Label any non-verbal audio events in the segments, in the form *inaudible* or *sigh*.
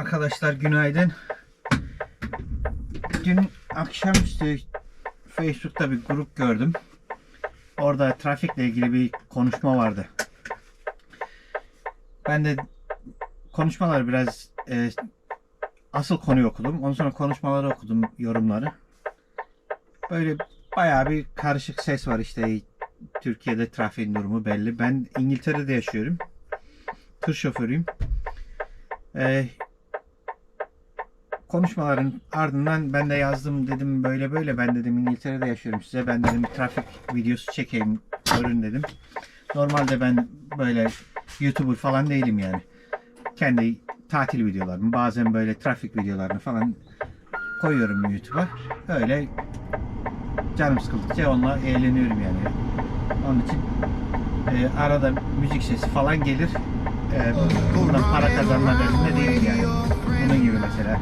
Arkadaşlar günaydın. Dün akşamüstü Facebook'ta bir grup gördüm. Orada trafikle ilgili bir konuşma vardı. Ben de konuşmaları biraz e, asıl konuyu okudum. Ondan sonra konuşmaları okudum, yorumları. Böyle bayağı bir karışık ses var işte. Türkiye'de trafiğin durumu belli. Ben İngiltere'de yaşıyorum. Tır şoförüyüm. Ee, konuşmaların ardından ben de yazdım dedim böyle böyle ben dedim İngiltere'de yaşıyorum size ben dedim trafik videosu çekeyim görün dedim. Normalde ben böyle YouTuber falan değilim yani. Kendi tatil videolarımı bazen böyle trafik videolarını falan koyuyorum YouTube'a. Öyle canım sıkıldıkça onunla eğleniyorum yani. Onun için e, arada müzik sesi falan gelir. E, buradan para kazanma derdinde değilim yani. Bunun gibi mesela.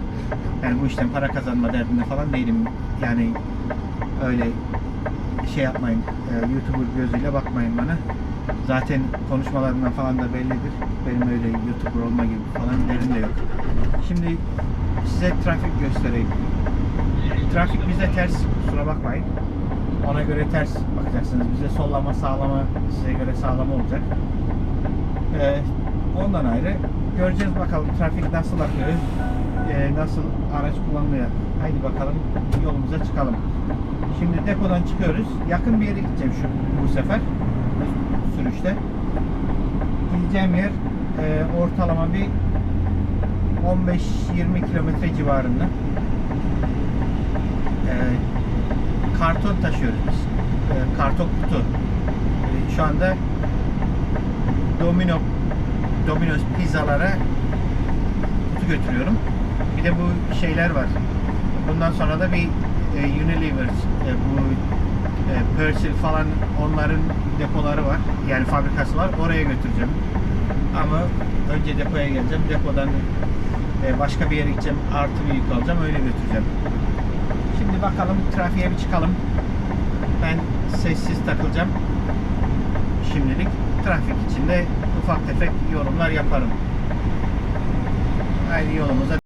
Yani bu işten para kazanma derdinde falan değilim. Yani öyle şey yapmayın. E, YouTuber gözüyle bakmayın bana. Zaten konuşmalarımdan falan da bellidir. Benim öyle YouTuber olma gibi falan derim de yok. Şimdi size trafik göstereyim. Trafik bize ters. Kusura bakmayın. Ona göre ters bakacaksınız. Bize sollama sağlama size göre sağlama olacak. Ee, ondan ayrı göreceğiz bakalım trafik nasıl akıyor, ee, nasıl araç kullanılıyor. Haydi bakalım yolumuza çıkalım. Şimdi depodan çıkıyoruz. Yakın bir yere gideceğim şu bu sefer sürüşte. Gideceğim yer e, ortalama bir 15-20 kilometre civarında. E, karton taşıyoruz biz. E, karton kutu. E, şu anda Domino Domino's pizzalara kutu götürüyorum. Bir de bu şeyler var. Bundan sonra da bir e, Unilever, e, bu e, Persil falan onların depoları var. Yani fabrikası var. Oraya götüreceğim. Ama önce depoya geleceğim. Depodan e, başka bir yere gideceğim. Artı bir yük alacağım. Öyle götüreceğim. Şimdi bakalım trafiğe bir çıkalım. Ben sessiz takılacağım. Şimdilik trafik içinde ufak tefek yorumlar yaparım. Haydi yolumuza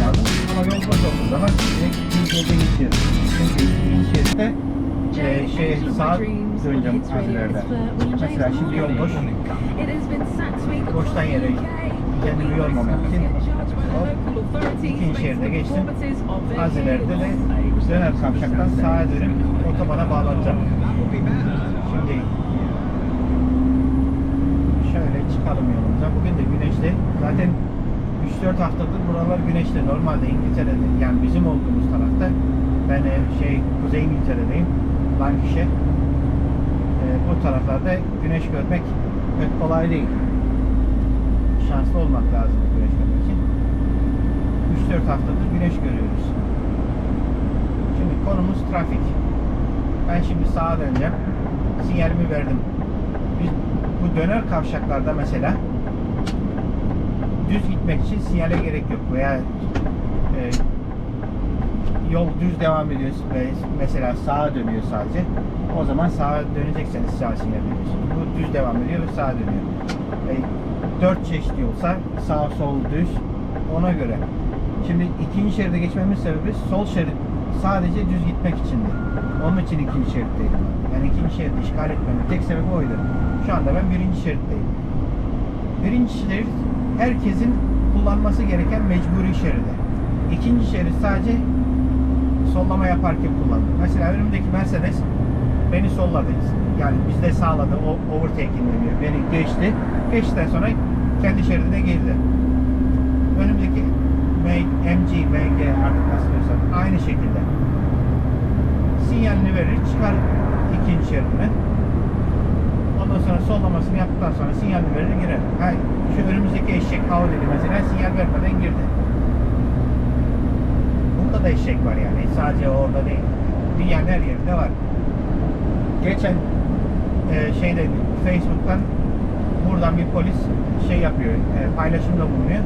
lazım. Ama yol boş olduğu zaman direkt ikinci şeride geçiyorum. Çünkü şeritte e, şey sağa döneceğim azilerde. Mesela şimdi yol boş. Boştan yere kendimi yormamak için ikinci şeride geçtim. Az ileride de döner kavşaktan sağa dönüp otobana bağlanacağım. Şimdi şöyle çıkalım yolumuza. Bugün de güneşli. Zaten 3-4 haftadır buralar güneşli. Normalde İngiltere'de yani bizim olduğumuz tarafta ben e, şey Kuzey İngiltere'deyim. Lancashire. E, bu taraflarda güneş görmek pek kolay değil. Şanslı olmak lazım güneş görmek için. 3-4 haftadır güneş görüyoruz. Şimdi konumuz trafik. Ben şimdi sağa döneceğim. Sinyalimi verdim. Biz bu döner kavşaklarda mesela düz gitmek için sinyale gerek yok veya e, yol düz devam ediyor ve mesela sağa dönüyor sadece. O zaman sağa dönecekseniz sağ sinyal veriyorsunuz. Bu düz devam ediyor ve sağa dönüyor. E, dört çeşit yolsa sağ sol düz ona göre. Şimdi ikinci şeride geçmemin sebebi sol şerit sadece düz gitmek içindi. Onun için ikinci şeritteydim. Yani ikinci şeridi işgal etmemin tek sebebi oydu. Şu anda ben birinci şeritteyim. Birinci şerit herkesin kullanması gereken mecburi şeridi. İkinci şerit sadece sollama yaparken kullanılır. Mesela önümdeki Mercedes beni solladı. Yani bizde sağladı. O overtaking deniyor. Beni geçti. Geçtikten sonra kendi şeridine girdi. Önümdeki MG, MG artık nasıl diyorsan aynı şekilde sinyalini verir, çıkar ikinci şeridine. Ondan sonra sollamasını yaptıktan sonra sinyalini verir girer. Ha, şu önümüzdeki eşek hava dedi mesela sinyal vermeden girdi. Burada da eşek var yani sadece orada değil. Dünyanın her yerinde var. Geçen e, şeyde Facebook'tan buradan bir polis şey yapıyor, e, paylaşımda bulunuyor.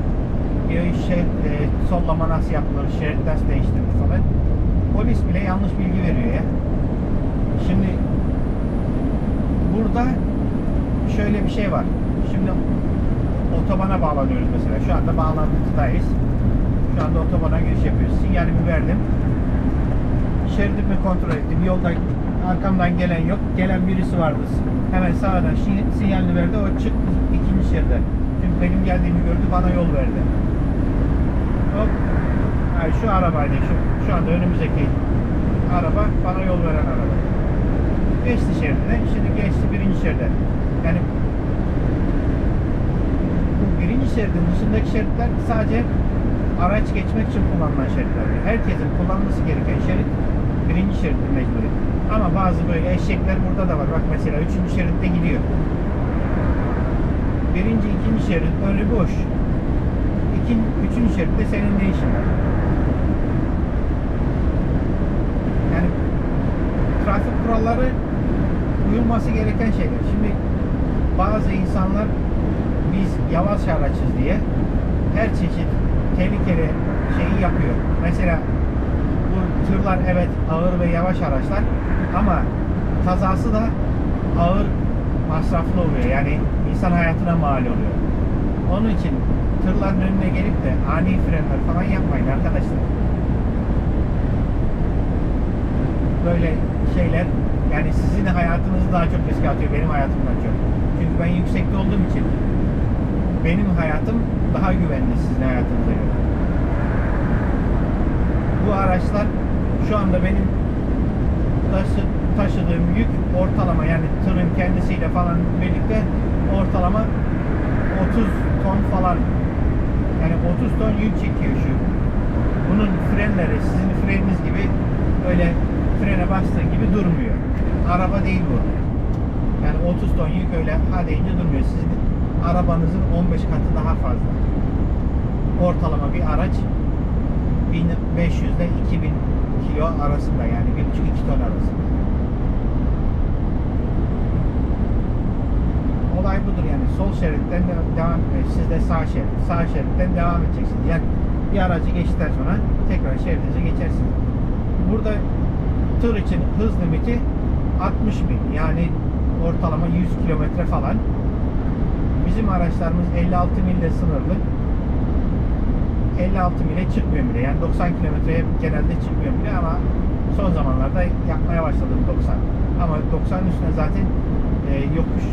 Diyor şey e, sollama nasıl yapılır, şerit nasıl değiştirilir falan. Polis bile yanlış bilgi veriyor ya. Şimdi burada şöyle bir şey var. Şimdi otobana bağlanıyoruz mesela. Şu anda bağlantıdayız. Şu anda otobana giriş yapıyoruz. Sinyalimi verdim. Şeridimi kontrol ettim. Yolda arkamdan gelen yok. Gelen birisi vardı. Hemen sağdan sinyalini verdi. O çıktı ikinci şeride. Çünkü benim geldiğimi gördü. Bana yol verdi. Hop. Yani şu arabaydı. Şu, şu anda önümüzdeki araba bana yol veren araba. Geçti şeridine. Şimdi geçti birinci şeride. Yani birinci şeridin dışındaki şeritler sadece araç geçmek için kullanılan şeritler. Herkesin kullanması gereken şerit birinci şerittir mecburi. Ama bazı böyle eşekler burada da var. Bak mesela üçüncü şeritte gidiyor. Birinci, ikinci şerit önü boş. İkin, üçüncü şeritte senin ne işin var? Yani trafik kuralları uyulması gereken şeyler. Şimdi bazı insanlar biz yavaş araçız diye her çeşit tehlikeli şeyi yapıyor. Mesela bu tırlar evet ağır ve yavaş araçlar ama kazası da ağır masraflı oluyor. Yani insan hayatına mal oluyor. Onun için tırların önüne gelip de ani frenler falan yapmayın arkadaşlar. Böyle şeyler yani sizin hayatınızı daha çok riske atıyor benim hayatımdan çok. Ben yüksekte olduğum için benim hayatım daha güvenli sizin hayatınıza göre. Bu araçlar şu anda benim taşı, taşıdığım yük ortalama yani tırın kendisiyle falan birlikte ortalama 30 ton falan. Yani 30 ton yük çekiyor şu. Bunun frenleri sizin freniniz gibi öyle frene bastığın gibi durmuyor. Araba değil bu. Yani 30 ton yük öyle ha deyince durmuyor. Sizin arabanızın 15 katı daha fazla. Ortalama bir araç 1500 ile 2000 kilo arasında yani 1,5-2 ton arasında. olay budur yani. Sol şeritten de- devam e, siz de sağ şerit. Sağ şeritten devam edeceksiniz. Yani bir aracı geçtikten sonra tekrar şeridinize geçersiniz. Burada tır için hız limiti 60 mil. Yani ortalama 100 kilometre falan. Bizim araçlarımız 56 mille sınırlı. 56 mile çıkmıyor bile. Yani 90 kilometreye genelde çıkmıyor bile ama son zamanlarda yapmaya başladım 90. Ama 90'ın üstüne zaten e, yokuş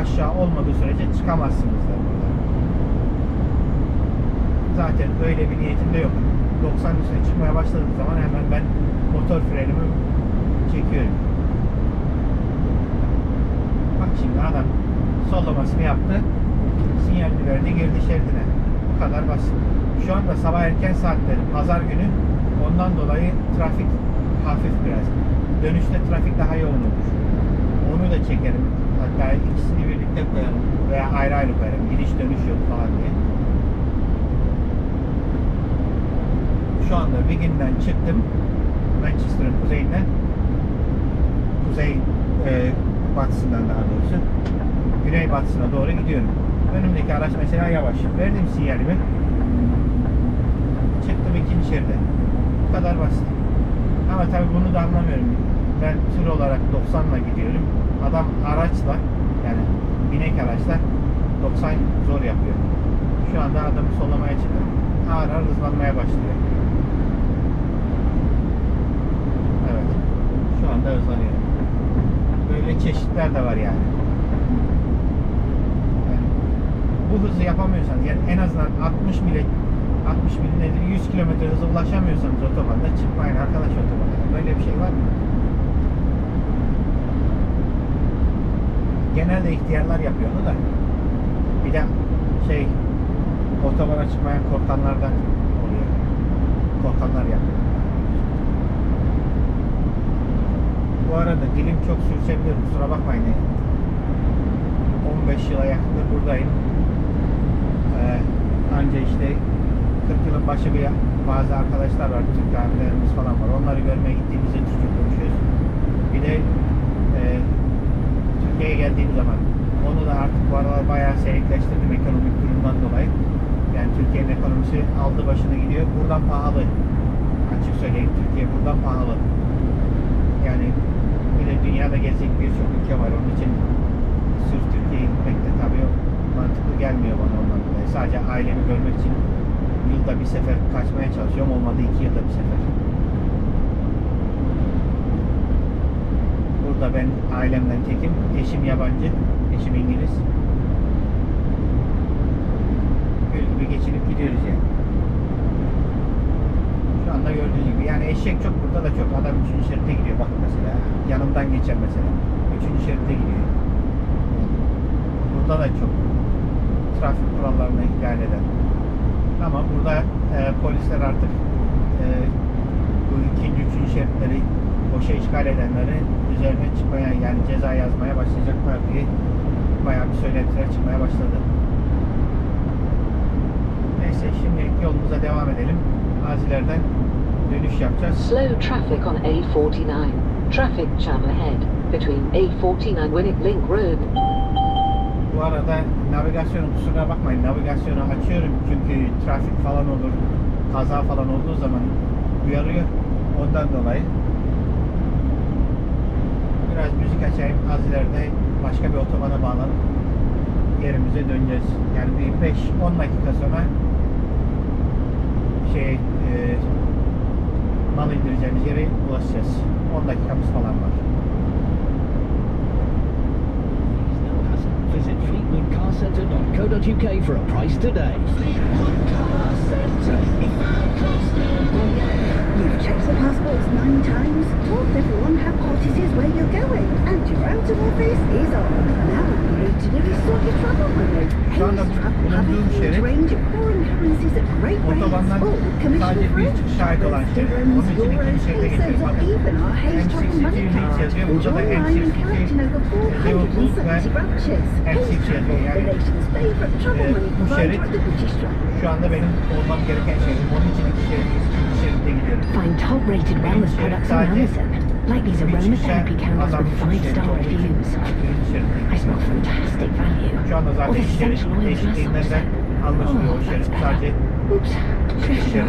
aşağı olmadığı sürece çıkamazsınız da burada. Zaten öyle bir niyetim de yok. 90'ın üstüne çıkmaya başladığım zaman hemen ben motor frenimi çekiyorum. Şimdi adam sollamasını yaptı. Sinyalini verdi girdi şeridine. Bu kadar basit. Şu anda sabah erken saatleri pazar günü ondan dolayı trafik hafif biraz. Dönüşte trafik daha yoğun olur. Onu da çekerim. Hatta ikisini birlikte koyarım veya ayrı ayrı koyarım. Gidiş dönüş yok falan diye. Şu anda Wigan'dan çıktım. Manchester'ın kuzeyinden. Kuzey e, batısından daha doğrusu. Güney batısına doğru gidiyorum. Önümdeki araç mesela yavaş. Verdim sinyalimi. Çıktım ikinci şeride. Bu kadar basit. Ama tabii bunu da anlamıyorum. Ben tır olarak 90'la gidiyorum. Adam araçla yani binek araçla 90 zor yapıyor. Şu anda adamı sollamaya çıktım. Ağır ağır hızlanmaya başlıyor. Evet. Şu anda hızlanıyor. Böyle çeşitler de var yani. Yani bu hızı yapamıyorsanız yani en azından 60 mile 60 mil nedir 100 kilometre hıza ulaşamıyorsanız otobanda çıkmayın arkadaş otobanda. Böyle bir şey var mı? Genelde ihtiyarlar yapıyor onu da. Bir de şey otobana çıkmaya korkanlardan oluyor. Korkanlar yapıyor. Bu arada dilim çok sürçebilir kusura bakmayın. 15 yıla yakındır buradayım. Ee, anca işte 40 yılın başı bir bazı arkadaşlar var, Türk abilerimiz falan var. Onları görmeye gittiğimizde Türkçe konuşuyoruz. Bir de e, Türkiye'ye geldiğim zaman onu da artık bu aralar bayağı seyrekleştirdim ekonomik durumdan dolayı. Yani Türkiye'nin ekonomisi aldı başını gidiyor. Buradan pahalı. Açık söyleyeyim Türkiye buradan pahalı. Yani de dünyada gezecek birçok ülke var. Onun için sırf Türkiye'ye gitmek de tabii mantıklı gelmiyor bana ondan dolayı. Sadece ailemi görmek için yılda bir sefer kaçmaya çalışıyorum. Olmadı iki yılda bir sefer. Burada ben ailemden tekim. Eşim yabancı. Eşim İngiliz. Gül gibi geçinip gidiyoruz yani. Şu anda gördüğünüz gibi. Yani eşek çok burada da çok. Adam üçüncü şeritte gidiyor. Bakın mesela. Yanımdan geçen mesela. Üçüncü şeritte gidiyor. Burada da çok. Trafik kurallarını ihlal eden. Ama burada e, polisler artık e, bu ikinci, üçüncü şeritleri boşa işgal edenleri üzerine çıkmaya yani ceza yazmaya başlayacaklar diye bayağı bir söylentiler çıkmaya başladı. Neyse şimdilik yolumuza devam edelim. Azilerden dönüş yapacağız. Slow traffic on A49. Traffic jam ahead between A49 Winnick Link Road. Bu arada navigasyonu kusura bakmayın navigasyonu açıyorum çünkü trafik falan olur kaza falan olduğu zaman uyarıyor ondan dolayı biraz müzik açayım az ileride başka bir otobana bağlanıp yerimize döneceğiz yani bir 5-10 dakika sonra şey e, mal indireceğimiz yere ulaşacağız 10 dakikamız falan var Visit for a price today. Checked the passports nine times, told everyone how it is where you're going, and your out of office is on. Now you need to do is sort your travel money. Şu anda bulunduğum şerit, range of foreign currencies at great rates, otobandan sadece bir çıkış şahit olan şerit. Onun için ikinci şeride geçiyoruz. or Bakın even our Hayes Travel M62 money Links card, yazıyor. Burada da online and M62 collect in over Liverpool ve 470 branches. Hayes M6 yazıyor. Yani e, money bu şerit şu anda benim olmam gereken şerit. Onun için iki şerit, iki şeritte gidiyorum. top-rated wellness products on Amazon, like these aromatherapy candles with five-star reviews. I smell fantastic value. All essential oils massage soap. Oh, that's better. Oops, pressure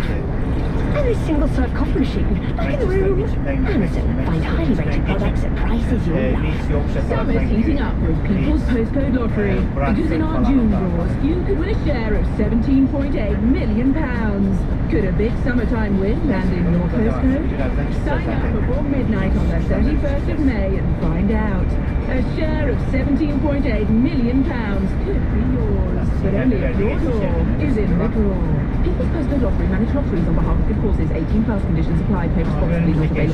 And this single-serve coffee machine, back in the room. Amazon, find highly rated products at prices you'll love. Summer's heating up with People's Postcode Lottery. Because in our June draws, you could win a share of seventeen point eight million pounds. Could a big summertime wind land in your postcode? Sign up before midnight on the 31st of May and find out. A share of 17.8 million pounds could be yours, but only if your draw is in the draw. People's Postcode Lottery manage lotteries on behalf of good causes. 18 plus conditions apply. Pay responsibly. Not available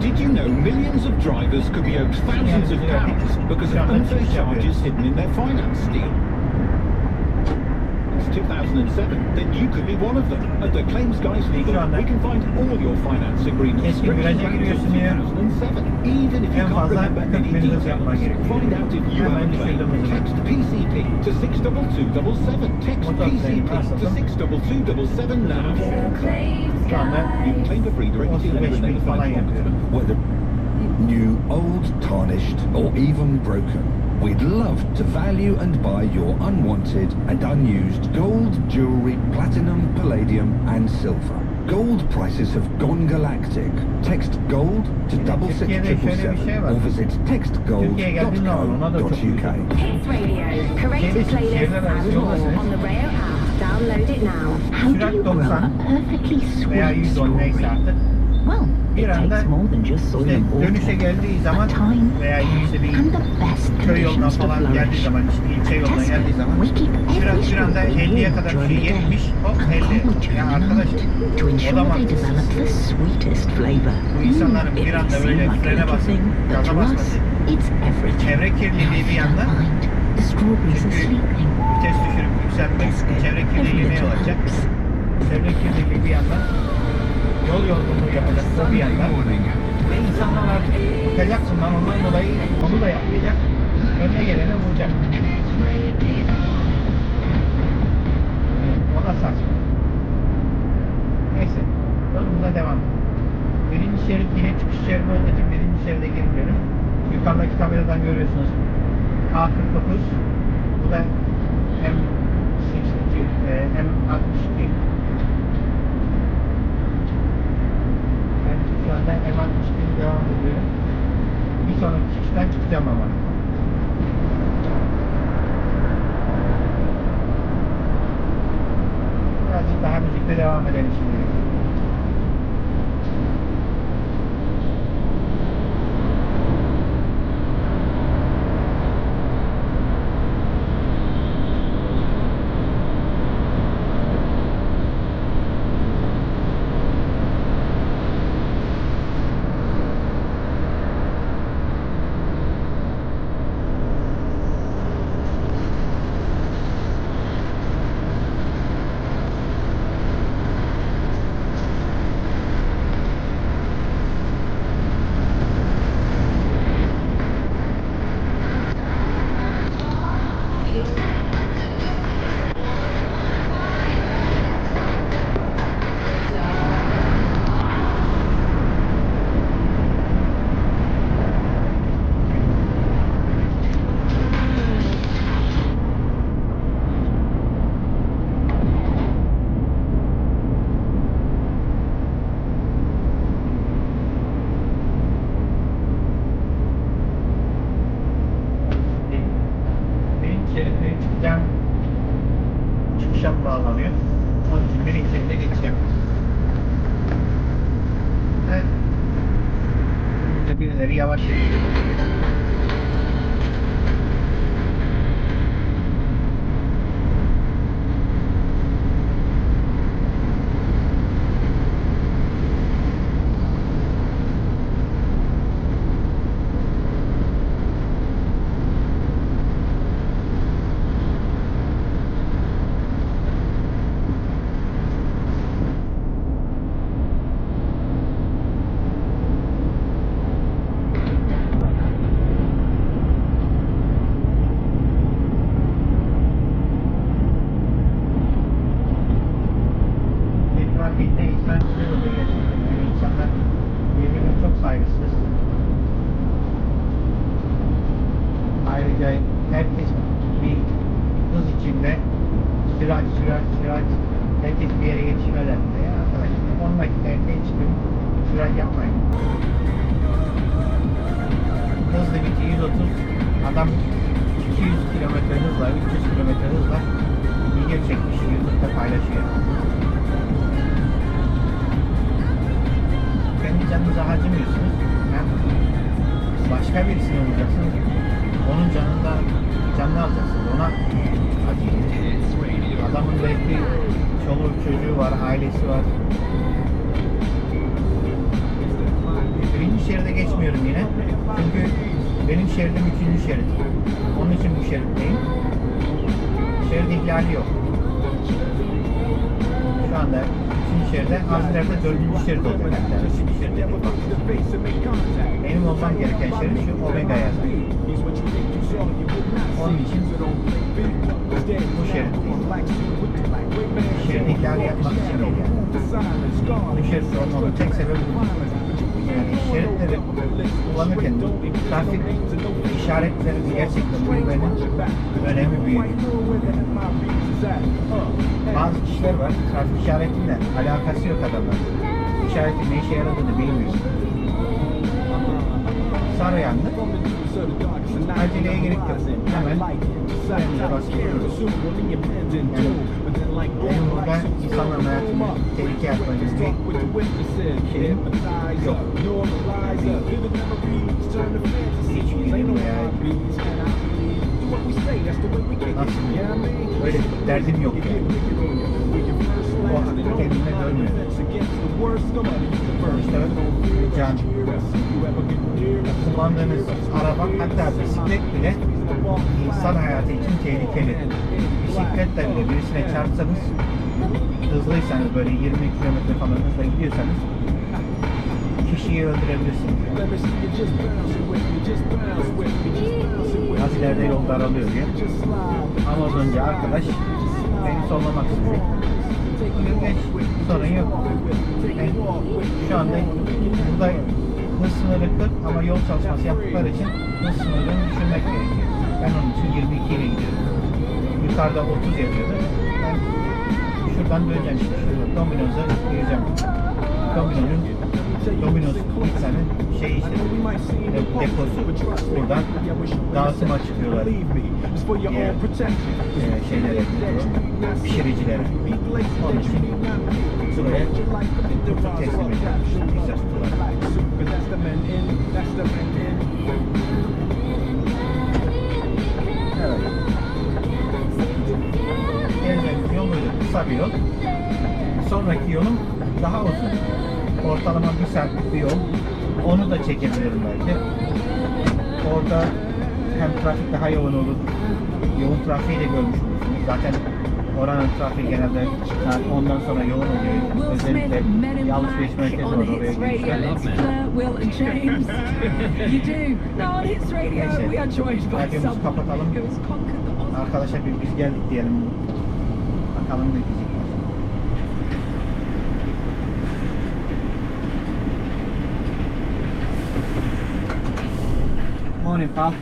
Did you know millions of drivers could be owed thousands of pounds because of unfair charges hidden in their finance deal? It's 2007, then you could be one of them. At the Claims Guys Legal, we can find all your finance agreements Eski stretching back to 2007. Even if you En can't fazla remember 40 any bin details, find out if you Hemen have a claim. düşürdüm hızını. Text PCP to 62277. Text Motor claim PCP to 62277 now. Şu anda You can claim for free directly to 35 the bin falan notified whether new, old, tarnished, or even broken. We'd love to value and buy your unwanted and unused gold, jewelry, platinum, palladium, and silver. Gold prices have gone galactic. Text gold to double six Türkiye'de triple şöyle bir seven şey var. or visit Türkiye'ye geldiğin zaman ona da çok textgold.co.uk. uygun. Hits Radio, corrected Gerisi playlists and more on the Rayo app. Download it now. How do you grow a perfectly sweet 110 strawberry? Bir anda İşte dönüşe geldiği zaman veya işte bir köy yoluna falan geldiği zaman, işte ilçe yoluna geldiği zaman biraz bir anda strawberry 50'ye warm kadar şey the day yetmiş, hop and 50. cold during Ya arkadaş o da mantıksız. Bu insanların Mm, bir it anda böyle frene basıp gaza basması, çevre kirliliği bir yandan Çünkü vites düşürüp yükseltmek Tesco, çevre kirliliğine yol açacak. Çevre kirliliği bir yandan yol yorgunluğu yapacak o bir yandan. Ve insanlar artık bıkacak bundan ondan dolayı onu da yapmayacak. Önüne gelene vuracak. O da saçma. Neyse. Yolumuza devam. Birinci şerit yine çıkış şeridi olduğu için birinci şeride girmiyorum. Yukarıdaki tabeladan görüyorsunuz. A49 bu da M62 e, M62 Şu anda M62'ye devam ediyorum. Bir sonraki çıkıştan çıkacağım ama. Birazcık daha müzikle devam edelim şimdi. Paylaşıyor. Kendi canınızı harcamıyorsunuz. Hem başka birisini vuracaksınız. Onun canından canını alacaksınız. Ona acıyın. Adamın belki çoluk çocuğu var, ailesi var. Birinci şeride geçmiyorum yine. Çünkü benim şeridim üçüncü şerit. Onun için bu şeritteyim. Şerit ihlali yok. Anda üçüncü şeride, az ileride dördüncü şerit olacak. Yani üçüncü şerit değil. Benim olmam gereken şerit şu Omega yazar. Onun için bu. Şerit ihlali yapmak için değil yani. Bu şerit olmamın tek sebebi bu. Yani şeritleri kullanırken trafik işaretlerini gerçekten bilmenin önemi büyük. Bazı kişiler var, trafik işaretiyle alakası yok adamlar. İşaretin ne işe yaradığını bilmiyor. Sarı yandı. Aceleye gerek yok. Hemen önümüze. Yani benim burada insanların hayatını tehlikeye atma gibi bir şeyim yok. Hiç bilmiyorum veya nasıl bir derdim yok yani. O hakkı kendime görmüyorum. Sonuçta can. Kullandığınız araba hatta bisiklet bile insan hayatı için tehlikeli. Bisikletle birisine çarpsanız hızlıysanız böyle 20 kilometre falan hızla gidiyorsanız kişiyi öldürebilirsiniz. Az ileride yol daralıyor diye. Amazoncu arkadaş beni sollamak istedi. Geç, sorun yok. Yani şu anda burada hız sınırı 40 ama yol çalışması yaptıkları için hız sınırını düşürmek gerekiyor. Ben onun için 22 ile gidiyorum. Yukarıda 30 yazıyordu. Ben şuradan döneceğim işte. Şurada Domino's'a gireceğim. Domino'nun Domino's pizzanın şey işte de- deposu. Buradan dağıtıma çıkıyorlar. Diğer e, şeylere, pişiricilere. Onun için buraya teslim. Pizza kutuları. Evet. Kısa bir yol. Sonraki yolum daha uzun. Ortalama bir saatlik bir yol. Onu da çekebilirim belki. Orada hem trafik daha yoğun olur. Yoğun trafiği de görmüş olursunuz. Zaten oranın trafiği genelde saat 10'dan sonra yoğun oluyor. Özellikle bir alışveriş merkezi var oraya girişler. Neyse. someone kapatalım. Arkadaşa bir biz geldik diyelim. Morning, pal.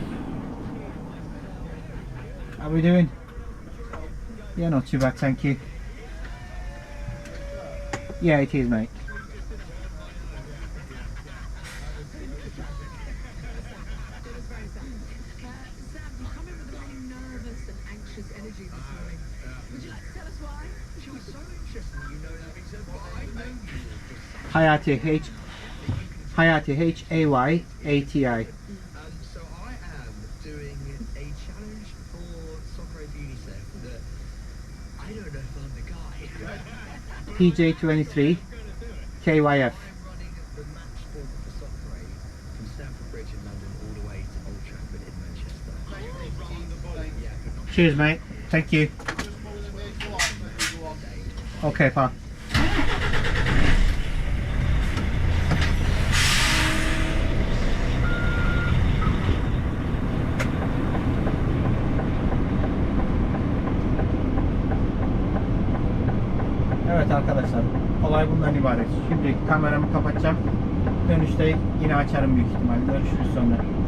How are we doing? Yeah, not too bad, thank you. Yeah, it is, mate. Hayati H Hayati H A Y A T I. Um, so I am doing a challenge for Soccer Beauty Set that I don't know if I'm the guy. *laughs* PJ23 KYF. Cheers, mate. Thank you. Okay, fine. Bundan ibaret. Şimdi kameramı kapatacağım Dönüşte yine açarım büyük ihtimalle. Görüşürüz sonra.